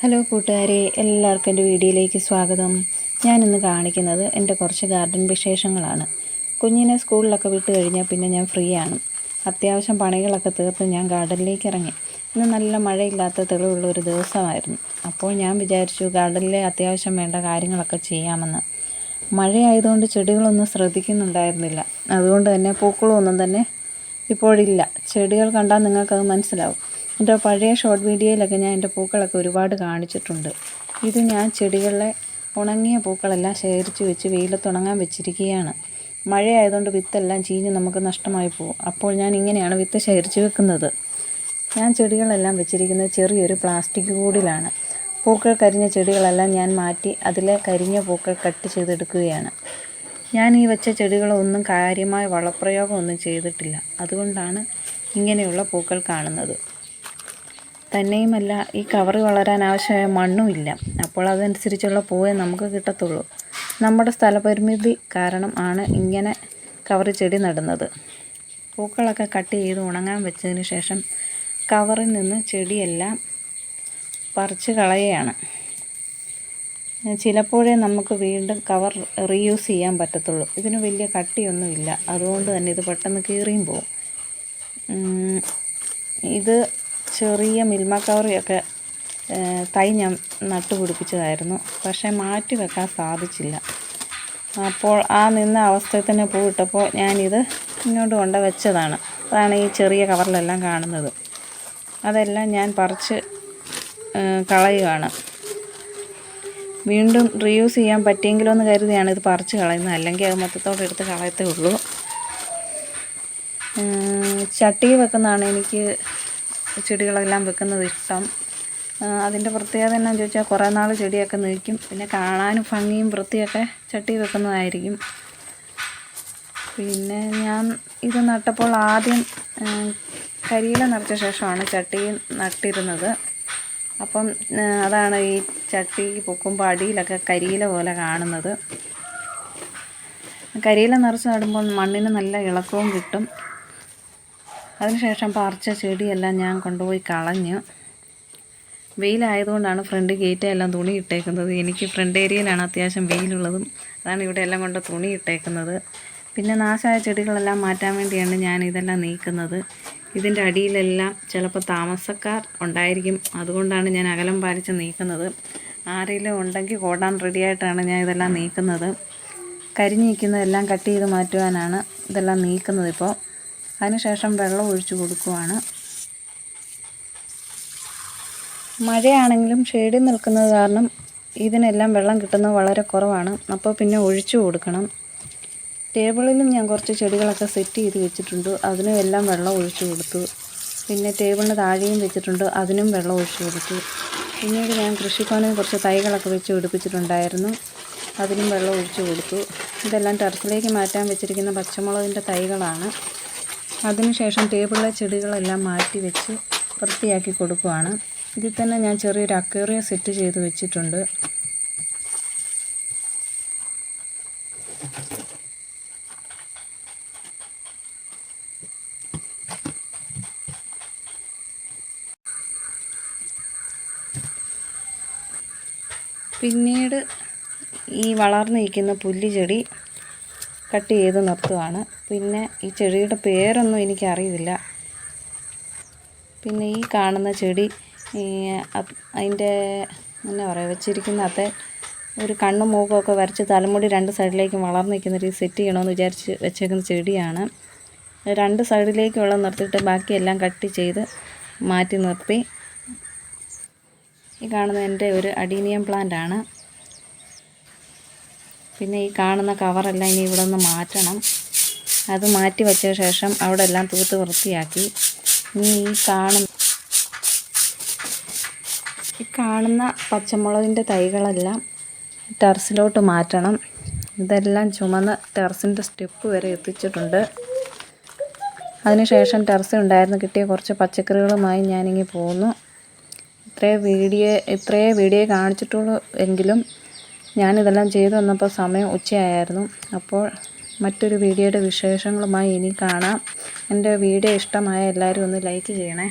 Hello കൂട്ടുകാരെ എല്ലാവർക്കും എന്റെ വീഡിയോയിലേക്ക് സ്വാഗതം. ഞാനിന്ന് കാണിക്കുന്നത് എന്റെ കുറച്ച് ഗാർഡൻ വിശേഷങ്ങളാണ്. കുഞ്ഞിനെ സ്കൂളിലൊക്കെ വിട്ട് കഴിഞ്ഞാൽ പിന്നെ ഞാൻ ഫ്രീ ആണ്. അത്യാവശ്യം പണികളൊക്കെ തീർത്ത് ഞാൻ ഗാർഡനിലേക്ക് ഇറങ്ങി. ഇന്ന് നല്ല മഴയില്ലാത്ത തെളിവുള്ള ഒരു ദിവസമായിരുന്നു. അപ്പോൾ ഞാൻ വിചാരിച്ചു ഗാർഡനിലെ അത്യാവശ്യം വേണ്ട കാര്യങ്ങളൊക്കെ ചെയ്യാമെന്ന്. മഴയായതുകൊണ്ട് ചെടികളൊന്നും ശ്രദ്ധിക്കുന്നുണ്ടായിരുന്നില്ല. അതുകൊണ്ട് തന്നെ പൂക്കളൊന്നും തന്നെ ഇപ്പോഴില്ല. ചെടികൾ കണ്ടാൽ നിങ്ങൾക്കത് മനസ്സിലാവും. എന്റെ പഴയ ഷോർട്ട് വീഡിയോയിലൊക്കെ ഞാൻ എന്റെ പൂക്കളൊക്കെ ഒരുപാട് കാണിച്ചിട്ടുണ്ട്. ഇത് ഞാൻ ചെടികളിലെ ഉണങ്ങിയ പൂക്കളെല്ലാം ശേഖരിച്ച് വെച്ച് വെയിലത്തുണങ്ങാൻ വെച്ചിരിക്കുകയാണ്. മഴയായതുകൊണ്ട് വിത്തെല്ലാം ചീഞ്ഞ് നമുക്ക് നഷ്ടമായി പോകും. അപ്പോൾ ഞാൻ ഇങ്ങനെയാണ് വിത്ത് ശേഖരിച്ച് വെക്കുന്നത്. ഞാൻ ചെടികളെല്ലാം വെച്ചിരിക്കുന്നത് ചെറിയൊരു പ്ലാസ്റ്റിക് കൂടിലാണ്. പൂക്കൾ കരിഞ്ഞ ചെടികളെല്ലാം ഞാൻ മാറ്റി അതിലെ കരിഞ്ഞ പൂക്കൾ കട്ട് ചെയ്തെടുക്കുകയാണ്. ഞാൻ ഈ വെച്ച ചെടികളൊന്നും കാര്യമായ വളപ്രയോഗമൊന്നും ചെയ്തിട്ടില്ല. അതുകൊണ്ടാണ് ഇങ്ങനെയുള്ള പൂക്കൾ കാണുന്നത്. തന്നെയുമല്ല ഈ കവർ വളരാൻ ആവശ്യമായ മണ്ണും ഇല്ല. അപ്പോൾ അതനുസരിച്ചുള്ള പൂവേ നമുക്ക് കിട്ടത്തുള്ളൂ. നമ്മുടെ സ്ഥലപരിമിതി കാരണം ആണ് ഇങ്ങനെ കവർ ചെടി നടുന്നത്. പൂക്കളൊക്കെ കട്ട് ചെയ്ത് ഉണങ്ങാൻ വെച്ചതിന് ശേഷം കവറിൽ നിന്ന് ചെടിയെല്ലാം പറിച്ച് കളയുകയാണ്. ചിലപ്പോഴേ നമുക്ക് വീണ്ടും കവർ റീയൂസ് ചെയ്യാൻ പറ്റത്തുള്ളൂ. ഇതിന് വലിയ കട്ടിയൊന്നുമില്ല. അതുകൊണ്ട് തന്നെ ഇത് പെട്ടെന്ന് കീറിയും പോവും. ഇത് ചെറിയ മിൽമ കവറിയൊക്കെ തൈ ഞാൻ നട്ടുപിടിപ്പിച്ചതായിരുന്നു പക്ഷേ മാറ്റി വെക്കാൻ സാധിച്ചില്ല. അപ്പോൾ ആ നിന്ന അവസ്ഥയിൽ തന്നെ പൂവിട്ടപ്പോൾ ഞാനിത് ഇങ്ങോട്ട് കൊണ്ട് വെച്ചതാണ്. അതാണ് ഈ ചെറിയ കവറിലെല്ലാം കാണുന്നത്. അതെല്ലാം ഞാൻ പറിച്ച് കളയുകയാണ് വീണ്ടും റീയൂസ് ചെയ്യാൻ പറ്റിയെങ്കിലോ എന്ന് കരുതിയാണ് ഇത് പറിച്ച് കളയുന്നത്. അല്ലെങ്കിൽ അത് മൊത്തത്തോടെ എടുത്ത് കളയത്തേ ഉള്ളൂ. ചട്ടി വെക്കുന്നതാണ് എനിക്ക് ചെടികളെല്ലാം വെക്കുന്നത് ഇഷ്ടം. അതിന്റെ പ്രത്യേകത എന്നാന്ന് ചോദിച്ചാൽ കുറേ നാൾ ചെടിയൊക്കെ നിൽക്കും. പിന്നെ കാണാനും ഭംഗിയും വൃത്തിയൊക്കെ ചട്ടി വെക്കുന്നതായിരിക്കും. പിന്നെ ഞാൻ ഇത് നട്ടപ്പോൾ ആദ്യം കരിയില നിറച്ച ശേഷമാണ് ചട്ടി നട്ടിരുന്നത്. അപ്പം അതാണ് ഈ ചട്ടി പൊക്കുമ്പോൾ അടിയിലൊക്കെ കരിയില പോലെ കാണുന്നത്. കരിയില നിറച്ച് നടുമ്പോൾ മണ്ണിന് നല്ല ഇളക്കവും കിട്ടും. അതിനുശേഷം പറിച്ച ചെടിയെല്ലാം ഞാൻ കൊണ്ടുപോയി കളഞ്ഞു വെയിലായതുകൊണ്ടാണ് ഫ്രണ്ട് ഗേറ്റെല്ലാം തുണി ഇട്ടേക്കുന്നത്. എനിക്ക് ഫ്രണ്ട് ഏരിയയിലാണ് അത്യാവശ്യം വെയിലുള്ളതും അതാണ് ഇവിടെ എല്ലാം കൊണ്ട് തുണി ഇട്ടേക്കുന്നത്. പിന്നെ നാശമായ ചെടികളെല്ലാം മാറ്റാൻ വേണ്ടിയാണ് ഞാൻ ഇതെല്ലാം നീക്കുന്നത്. ഇതിന്റെ അടിയിലെല്ലാം ചിലപ്പോൾ താമസക്കാർ ഉണ്ടായിരിക്കും. അതുകൊണ്ടാണ് ഞാൻ അകലം പാലിച്ച് നീക്കുന്നത്. ആരെങ്കിലും ഉണ്ടെങ്കിൽ ഓടാൻ റെഡിയായിട്ടാണ് ഞാൻ ഇതെല്ലാം നീക്കുന്നത്. കരിഞ്ഞിരിക്കുന്നതെല്ലാം കട്ട് ചെയ്ത് മാറ്റുവാനാണ് ഇതെല്ലാം നീക്കുന്നത് ഇപ്പോൾ. അതിനുശേഷം വെള്ളം ഒഴിച്ചു കൊടുക്കുവാണ്. മഴയാണെങ്കിലും ഷെയ്ഡിൽ നിൽക്കുന്നത് കാരണം ഇതിനെല്ലാം വെള്ളം കിട്ടുന്നത് വളരെ കുറവാണ്. അപ്പോൾ പിന്നെ ഒഴിച്ചു കൊടുക്കണം. ടേബിളിലും ഞാൻ കുറച്ച് ചെടികളൊക്കെ സെറ്റ് ചെയ്ത് വെച്ചിട്ടുണ്ട്. അതിനും എല്ലാം വെള്ളം ഒഴിച്ചു കൊടുത്തു. പിന്നെ ടേബിളിന് താഴെയും വെച്ചിട്ടുണ്ട്. അതിനും വെള്ളം ഒഴിച്ചു കൊടുത്തു. പിന്നീട് ഞാൻ കൃഷിഭവനിൽ കുറച്ച് തൈകളൊക്കെ വെച്ച് പിടിപ്പിച്ചിട്ടുണ്ടായിരുന്നു. അതിനും വെള്ളം ഒഴിച്ചു കൊടുത്തു. ഇതെല്ലാം ടെറസിലേക്ക് മാറ്റാൻ വെച്ചിരിക്കുന്ന പച്ചമുളകിന്റെ തൈകളാണ്. അതിനുശേഷം ടേബിളിലെ ചെടികളെല്ലാം മാറ്റി വെച്ച് വൃത്തിയാക്കി കൊടുക്കുവാണ്. ഇതിൽ തന്നെ ഞാൻ ചെറിയൊരു അക്വേറിയം സെറ്റ് ചെയ്ത് വെച്ചിട്ടുണ്ട്. പിന്നീട് ഈ വളർന്നിരിക്കുന്ന പുല്ല് ചെടി കട്ട് ചെയ്ത് നിർത്തുവാണ്. പിന്നെ ഈ ചെടിയുടെ പേരൊന്നും എനിക്കറിയില്ല പിന്നെ ഈ കാണുന്ന ചെടി അതിന്റെ എന്നാ പറയുക വെച്ചിരിക്കുന്നത്തെ ഒരു കണ്ണും മൂക്കൊക്കെ വരച്ച് തലമുടി രണ്ട് സൈഡിലേക്കും വളർന്നു നിൽക്കുന്ന രീതി സെറ്റ് ചെയ്യണമെന്ന് വിചാരിച്ച് വെച്ചേക്കുന്ന ചെടിയാണ്. രണ്ട് സൈഡിലേക്കുള്ള നിർത്തിയിട്ട് ബാക്കിയെല്ലാം കട്ട് ചെയ്ത് മാറ്റി നിർത്തി. ഈ കാണുന്ന എന്റെ ഒരു അഡീനിയം പ്ലാന്റ് ആണ് പിന്നെ ഈ കാണുന്ന കവറെല്ലാം ഇനി ഇവിടെ നിന്ന് മാറ്റണം. അത് മാറ്റി വെച്ച ശേഷം അവിടെ എല്ലാം തൂത്ത് വൃത്തിയാക്കി. ഇനി ഈ കാണുന്ന ഈ കാണുന്ന പച്ചമുളകിന്റെ തൈകളെല്ലാം ടെറസിലോട്ട് മാറ്റണം. ഇതെല്ലാം ചുമന്ന് ടെറസിന്റെ സ്റ്റെപ്പ് വരെ എത്തിച്ചിട്ടുണ്ട്. അതിനുശേഷം ടെറസ് ഉണ്ടായിരുന്നു. കിട്ടിയ കുറച്ച് പച്ചക്കറികളുമായി ഞാനിങ്ങി പോകുന്നു ഇത്രേ വീഡിയോ ഇത്രയേ വീഡിയോ കാണിച്ചിട്ടുള്ളൂ എങ്കിലും ഞാനിതെല്ലാം ചെയ്തു വന്നപ്പോൾ സമയം ഉച്ചയായിരുന്നു. അപ്പോൾ മറ്റൊരു വീഡിയോയുടെ വിശേഷങ്ങളുമായി ഇനി കാണാം. എന്റെ വീഡിയോ ഇഷ്ടമായ എല്ലാവരും ഒന്ന് ലൈക്ക് ചെയ്യണേ.